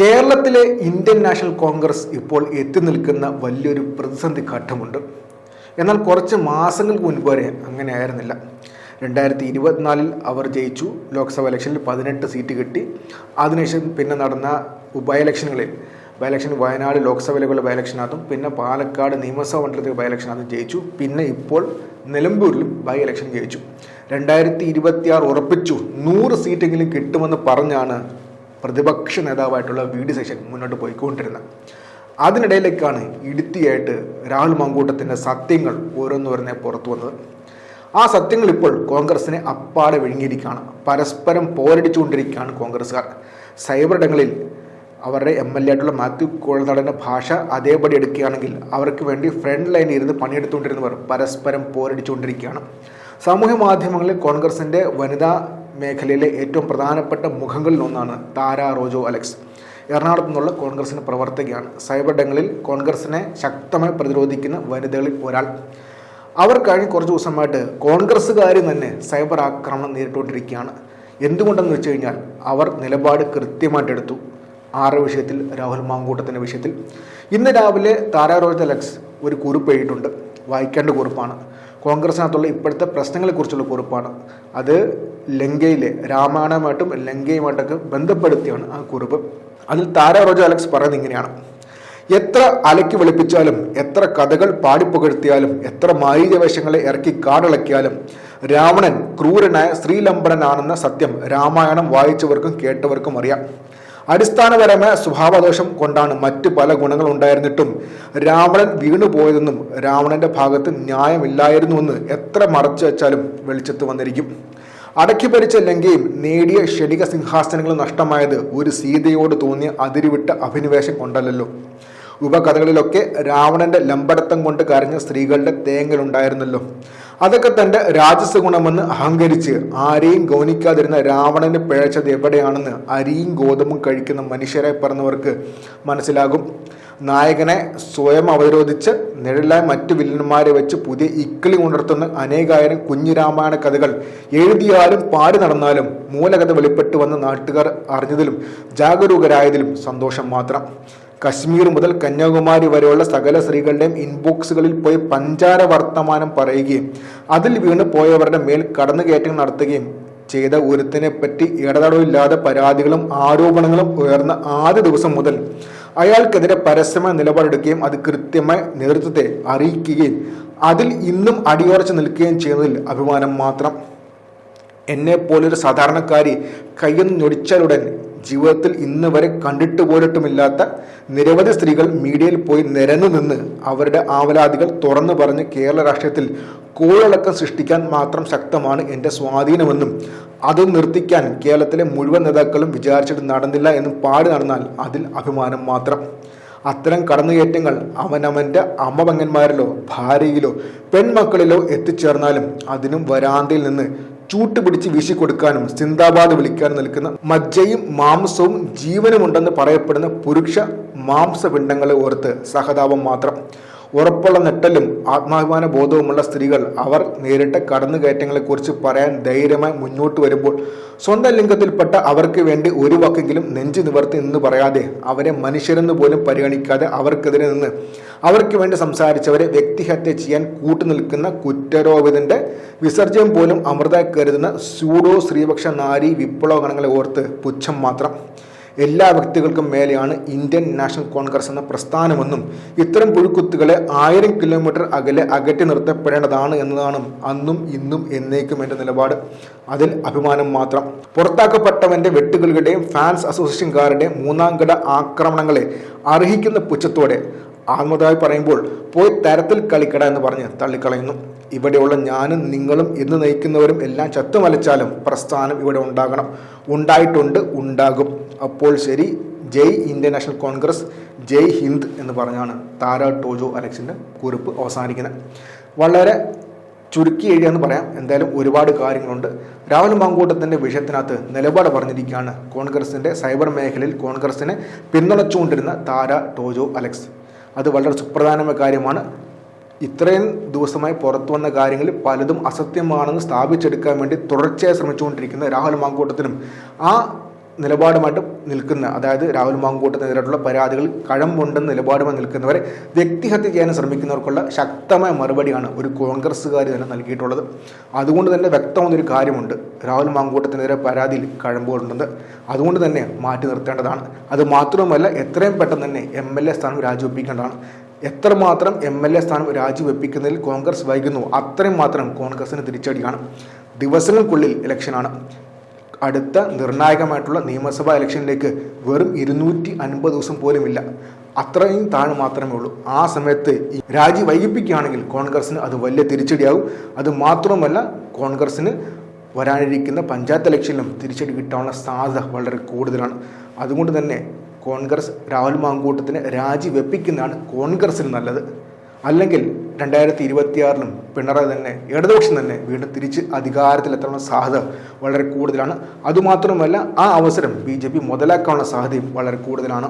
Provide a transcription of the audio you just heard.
കേരളത്തിലെ Indian National Congress ഇപ്പോൾ എത്തി നിൽക്കുന്ന വലിയൊരു പ്രതിസന്ധി ഘട്ടമുണ്ട്. എന്നാൽ കുറച്ച് മാസങ്ങൾക്ക് മുൻപ് വരെ അങ്ങനെ ആയിരുന്നില്ല. രണ്ടായിരത്തി ഇരുപത്തിനാലിൽ അവർ ജയിച്ചു. ലോക്സഭ ഇലക്ഷനിൽ പതിനെട്ട് സീറ്റ് കിട്ടി. അതിനുശേഷം പിന്നെ നടന്ന ബൈ ഇലക്ഷനുകളിൽ ബൈ ഇലക്ഷൻ വയനാട് ലോക്സഭയിലേക്കുള്ള ബൈ പിന്നെ പാലക്കാട് നിയമസഭാ മണ്ഡലത്തിൽ ബൈ ജയിച്ചു. പിന്നെ ഇപ്പോൾ നിലമ്പൂരിലും ബൈ ഇലക്ഷൻ ജയിച്ചു. രണ്ടായിരത്തി ഇരുപത്തിയാറ് ഉറപ്പിച്ചു. നൂറ് സീറ്റെങ്കിലും കിട്ടുമെന്ന് പറഞ്ഞാണ് പ്രതിപക്ഷ നേതാവായിട്ടുള്ള വി ഡി ശേഷൻ മുന്നോട്ട് പോയിക്കൊണ്ടിരുന്നത്. അതിനിടയിലേക്കാണ് ഇടുത്തിയായിട്ട് രാഹുൽ മങ്കൂട്ടത്തിന്റെ സത്യങ്ങൾ ഓരോന്നോരോന്നെ പുറത്തു വന്നത്. ആ സത്യങ്ങൾ ഇപ്പോൾ കോൺഗ്രസിനെ അപ്പാടെ വിഴുങ്ങിയിരിക്കുകയാണ്. പരസ്പരം പോരടിച്ചുകൊണ്ടിരിക്കുകയാണ് കോൺഗ്രസ്സുകാർ. സൈബർ ഇടങ്ങളിൽ അവരുടെ എം എൽ എ ആയിട്ടുള്ള മാത്യു കോഴനാടന്റെ ഭാഷ അതേപടി എടുക്കുകയാണെങ്കിൽ അവർക്ക് വേണ്ടി ഫ്രണ്ട് ലൈനിൽ ഇരുന്ന് പണിയെടുത്തുകൊണ്ടിരുന്നവർ പരസ്പരം പോരടിച്ചുകൊണ്ടിരിക്കുകയാണ്. സാമൂഹ്യ മാധ്യമങ്ങളിൽ കോൺഗ്രസിന്റെ വനിതാ മേഖലയിലെ ഏറ്റവും പ്രധാനപ്പെട്ട മുഖങ്ങളിൽ ഒന്നാണ് താര റോജോ അലക്സ്. എറണാകുളത്ത് നിന്നുള്ള കോൺഗ്രസിന് പ്രവർത്തകയാണ്. സൈബർ ഇടങ്ങളിൽ കോൺഗ്രസിനെ ശക്തമായി പ്രതിരോധിക്കുന്ന വനിതകളിൽ ഒരാൾ. അവർ കഴിഞ്ഞ കുറച്ച് ദിവസമായിട്ട് കോൺഗ്രസ്സുകാർ തന്നെ സൈബർ ആക്രമണം നേരിട്ടുകൊണ്ടിരിക്കുകയാണ്. എന്തുകൊണ്ടെന്ന് വെച്ച് കഴിഞ്ഞാൽ അവർ നിലപാട് കൃത്യമായിട്ടെടുത്തു ആറ് വിഷയത്തിൽ രാഹുൽ മാങ്കൂട്ടത്തിന്റെ വിഷയത്തിൽ. ഇന്ന് രാവിലെ താര റോജ് അലക്സ് ഒരു കുറിപ്പ് എഴുതിയിട്ടുണ്ട്. വായിക്കേണ്ട കുറിപ്പാണ്. കോൺഗ്രസിനകത്തുള്ള ഇപ്പോഴത്തെ പ്രശ്നങ്ങളെക്കുറിച്ചുള്ള കുറിപ്പാണ്. അത് ലങ്കയിലെ രാമായണമായിട്ടും ലങ്കയുമായിട്ടൊക്കെ ബന്ധപ്പെടുത്തിയാണ് ആ കുറിപ്പ്. അതിൽ താര റോജ അലക്സ് പറയുന്നത് ഇങ്ങനെയാണ്. എത്ര അലക്കി വെളുപ്പിച്ചാലും എത്ര കഥകൾ പാടിപ്പുകഴ്ത്തിയാലും എത്ര മാരീചവേഷങ്ങളെ ഇറക്കി കാടിളക്കിയാലും രാവണൻ ക്രൂരനായ ശ്രീലംബനനാണെന്ന സത്യം രാമായണം വായിച്ചവർക്കും കേട്ടവർക്കും അറിയാം. അടിസ്ഥാനപരമായ സ്വഭാവദോഷം കൊണ്ടാണ് മറ്റ് പല ഗുണങ്ങൾ ഉണ്ടായിരുന്നിട്ടും രാവണൻ വീണുപോയതെന്നും രാവണന്റെ ഭാഗത്ത് ന്യായമില്ലായിരുന്നുവെന്ന് എത്ര മറച്ചു വെച്ചാലും വെളിച്ചത്ത് വന്നിരിക്കും. അടക്കി ഭരിച്ച ലങ്കയും നേടിയ ക്ഷണിക സിംഹാസനങ്ങൾ നഷ്ടമായത് ഒരു സീതയോട് തോന്നിയ അതിരുവിട്ട അഭിനിവേശം കൊണ്ടല്ലോ ഉപകഥകളിലൊക്കെ രാവണന്റെ ലമ്പടത്തം കൊണ്ട് കരഞ്ഞ സ്ത്രീകളുടെ തേങ്ങലുണ്ടായിരുന്നല്ലോ. അതൊക്കെ തന്റെ രാജസ ഗുണമെന്ന് അഹങ്കരിച്ച് ആരെയും ഗൗനിക്കാതിരുന്ന രാവണന് പിഴച്ചത് എവിടെയാണെന്ന് അരിയും ഗോതമ്പും കഴിക്കുന്ന മനുഷ്യരെ പറഞ്ഞവർക്ക് മനസ്സിലാകും. നായകനെ സ്വയം അവരോധിച്ച് നിഴലായ മറ്റു വില്ലന്മാരെ വെച്ച് പുതിയ ഇക്കിളി ഉണർത്തുന്ന അനേകായിരം കുഞ്ഞു രാമായണ കഥകൾ എഴുതിയാലും പാടി നടന്നാലും മൂലകഥ വെളിപ്പെട്ടു വന്ന നാട്ടുകാർ അറിഞ്ഞതിലും ജാഗരൂകരായതിലും സന്തോഷം മാത്രം. കശ്മീർ മുതൽ കന്യാകുമാരി വരെയുള്ള സകല സ്ത്രീകളുടെയും ഇൻബോക്സുകളിൽ പോയി പഞ്ചാര വർത്തമാനം പറയുകയും അതിൽ വീണ് പോയവരുടെ മേൽ കടന്നുകയറ്റം നടത്തുകയും ചെയ്ത ഒരുത്തിനെ പറ്റി ഇടതടവില്ലാതെ പരാതികളും ആരോപണങ്ങളും ഉയർന്ന ആദ്യ ദിവസം മുതൽ അയാൾക്കെതിരെ പരസ്യമായ നിലപാടെടുക്കുകയും അത് കൃത്യമായി നേതൃത്വത്തെ അറിയിക്കുകയും അതിൽ ഇന്നും അടിയുറച്ച് നിൽക്കുകയും ചെയ്യുന്നതിൽ അഭിമാനം മാത്രം. എന്നെ പോലൊരു സാധാരണക്കാരി കയ്യൊന്ന് ഞൊടിച്ചാലുടൻ ജീവിതത്തിൽ ഇന്ന് വരെ കണ്ടിട്ട് പോലിട്ടുമില്ലാത്ത നിരവധി സ്ത്രീകൾ മീഡിയയിൽ പോയി നിരന്നു നിന്ന് അവരുടെ ആവലാതികൾ തുറന്നു പറഞ്ഞ് കേരള രാഷ്ട്രീയത്തിൽ കോളിളക്കം സൃഷ്ടിക്കാൻ മാത്രം ശക്തമാണ് എന്റെ സ്വാധീനമെന്നും അത് നിർത്തിക്കാൻ കേരളത്തിലെ മുഴുവൻ നേതാക്കളും വിചാരിച്ചിട്ട് നടന്നില്ല എന്നും പാടി നടന്നാൽ അതിൽ അഭിമാനം മാത്രം. അത്തരം കടന്നുകയറ്റങ്ങൾ അവനവന്റെ അമ്മപങ്ങന്മാരിലോ ഭാര്യയിലോ പെൺമക്കളിലോ എത്തിച്ചേർന്നാലും അതിനും വരാന്തയിൽ നിന്ന് ചൂട്ടുപിടിച്ച് വീശിക്കൊടുക്കാനും സിന്ദാബാദ് വിളിക്കാനും നിൽക്കുന്ന മജ്ജയും മാംസവും ജീവനുമുണ്ടെന്ന് പറയപ്പെടുന്ന പുരുഷ മാംസപിണ്ഡങ്ങളെ ഓർത്ത് സഹതാപം മാത്രം. ഉറപ്പുള്ള നെട്ടലും ആത്മാഭിമാന ബോധവുമുള്ള സ്ത്രീകൾ അവർ നേരിട്ട കടന്നുകയറ്റങ്ങളെക്കുറിച്ച് പറയാൻ ധൈര്യമായി മുന്നോട്ട് വരുമ്പോൾ സ്വന്തം ലിംഗത്തിൽപ്പെട്ട അവർക്ക് വേണ്ടി ഒരു വാക്കെങ്കിലും നെഞ്ചു നിവർത്തി നിന്ന് പറയാതെ അവരെ മനുഷ്യരെന്ന് പോലും പരിഗണിക്കാതെ അവർക്കെതിരെ നിന്ന് അവർക്ക് വേണ്ടി സംസാരിച്ചവരെ വ്യക്തിഹത്യ ചെയ്യാൻ കൂട്ടുനിൽക്കുന്ന കുറ്റരോപിതന്റെ വിസർജ്യം പോലും അമൃത കരുതുന്ന സ്യൂഡോ സ്ത്രീപക്ഷ നാരി വിപ്ലവ ഗണങ്ങളെ ഓർത്ത് പുച്ഛം മാത്രം. എല്ലാ വ്യക്തികൾക്കും മേലെയാണ് ഇന്ത്യൻ നാഷണൽ കോൺഗ്രസ് എന്ന പ്രസ്ഥാനമെന്നും ഇത്തരം പുഴുക്കുത്തുകളെ ആയിരം കിലോമീറ്റർ അകലെ അകറ്റി നിർത്തപ്പെടേണ്ടതാണ് എന്നതാണ് അന്നും ഇന്നും എന്നേക്കും എന്റെ നിലപാട്. അതിൽ അഭിമാനം മാത്രം. പുറത്താക്കപ്പെട്ടവന്റെ വെട്ടുകളുടെയും ഫാൻസ് അസോസിയേഷൻകാരുടെയും മൂന്നാം ഘട ആക്രമണങ്ങളെ അർഹിക്കുന്ന പുച്ഛത്തോടെ ആത്മതായി പറയുമ്പോൾ പോയി തരത്തിൽ കളിക്കട എന്ന് പറഞ്ഞ് തള്ളിക്കളയുന്നു. ഇവിടെയുള്ള ഞാനും നിങ്ങളും ഇന്ന് നയിക്കുന്നവരും എല്ലാം ചത്തുമലച്ചാലും പ്രസ്ഥാനം ഇവിടെ ഉണ്ടാകണം. ഉണ്ടായിട്ടുണ്ട് ഉണ്ടാകും. അപ്പോൾ ശരി ജയ് ഇന്ത്യൻ നാഷണൽ കോൺഗ്രസ് ജയ് ഹിന്ദ് എന്ന് പറഞ്ഞാണ് താര ടോജോ അലക്സിന്റെ കുറിപ്പ് അവസാനിക്കുന്നത്. വളരെ ചുരുക്കി എഴുതിയെന്ന് പറയാം. എന്തായാലും ഒരുപാട് കാര്യങ്ങളുണ്ട്. രാഹുൽ മാങ്കൂട്ടത്തിന്റെ വിഷയത്തിനകത്ത് നിലപാട് പറഞ്ഞിരിക്കുകയാണ് കോൺഗ്രസിന്റെ സൈബർ മേഖലയിൽ കോൺഗ്രസിനെ പിന്തുണച്ചുകൊണ്ടിരുന്ന താര ടോജോ അലക്സ്. അത് വളരെ സുപ്രധാനമായ കാര്യമാണ്. ഇത്രയും ദിവസമായി പുറത്തു വന്ന കാര്യങ്ങളിൽ പലതും അസത്യമാണെന്ന് സ്ഥാപിച്ചെടുക്കാൻ വേണ്ടി തുടർച്ചയായി ശ്രമിച്ചുകൊണ്ടിരിക്കുന്ന രാഹുൽ മാങ്കൂട്ടത്തിനും ആ നിലപാടുമായിട്ട് നിൽക്കുന്ന അതായത് രാഹുൽ മാങ്കൂട്ടത്തിനെതിരായിട്ടുള്ള പരാതികൾ കഴമ്പുണ്ടെന്ന് നിലപാടുമായി നിൽക്കുന്നവരെ വ്യക്തിഹത്യ ചെയ്യാൻ ശ്രമിക്കുന്നവർക്കുള്ള ശക്തമായ മറുപടിയാണ് ഒരു കോൺഗ്രസ്സുകാർ തന്നെ നൽകിയിട്ടുള്ളത്. അതുകൊണ്ട് തന്നെ വ്യക്തമായൊരു കാര്യമുണ്ട്. രാഹുൽ മാങ്കൂട്ടത്തിനെതിരെ പരാതിയിൽ കഴമ്പുകളുണ്ടെന്ന്. അതുകൊണ്ട് തന്നെ മാറ്റി നിർത്തേണ്ടതാണ്. അത് മാത്രമല്ല എത്രയും പെട്ടെന്ന് തന്നെ എം എൽ എ സ്ഥാനം രാജിവെപ്പിക്കേണ്ടതാണ്. എത്രമാത്രം എം എൽ എ സ്ഥാനം രാജിവെപ്പിക്കുന്നതിൽ കോൺഗ്രസ് വൈകുന്നു അത്രയും മാത്രം കോൺഗ്രസിന് തിരിച്ചടിയാണ്. ദിവസങ്ങൾക്കുള്ളിൽ ഇലക്ഷനാണ്. അടുത്ത നിർണായകമായിട്ടുള്ള നിയമസഭാ ഇലക്ഷനിലേക്ക് വെറും ഇരുന്നൂറ്റി അൻപത് ദിവസം പോലുമില്ല. അത്രയും താഴെ മാത്രമേ ഉള്ളൂ. ആ സമയത്ത് രാജി വൈകിപ്പിക്കുകയാണെങ്കിൽ കോൺഗ്രസിന് അത് വലിയ തിരിച്ചടിയാകും. അത് മാത്രമല്ല കോൺഗ്രസിന് വരാനിരിക്കുന്ന പഞ്ചായത്ത് ഇലക്ഷനിലും തിരിച്ചടി കിട്ടാനുള്ള സാധ്യത വളരെ കൂടുതലാണ്. അതുകൊണ്ട് തന്നെ കോൺഗ്രസ് രാഹുൽ മാങ്കൂട്ടത്തിന് രാജി വെപ്പിക്കുന്നതാണ് കോൺഗ്രസിന് നല്ലത്. അല്ലെങ്കിൽ രണ്ടായിരത്തി ഇരുപത്തിയാറിലും പിണറായി തന്നെ ഇടതുപക്ഷം തന്നെ വീണ്ടും തിരിച്ച് അധികാരത്തിലെത്താനുള്ള സാധ്യത വളരെ കൂടുതലാണ്. അതുമാത്രമല്ല ആ അവസരം ബി ജെ പി മുതലാക്കാനുള്ള സാധ്യതയും വളരെ കൂടുതലാണ്.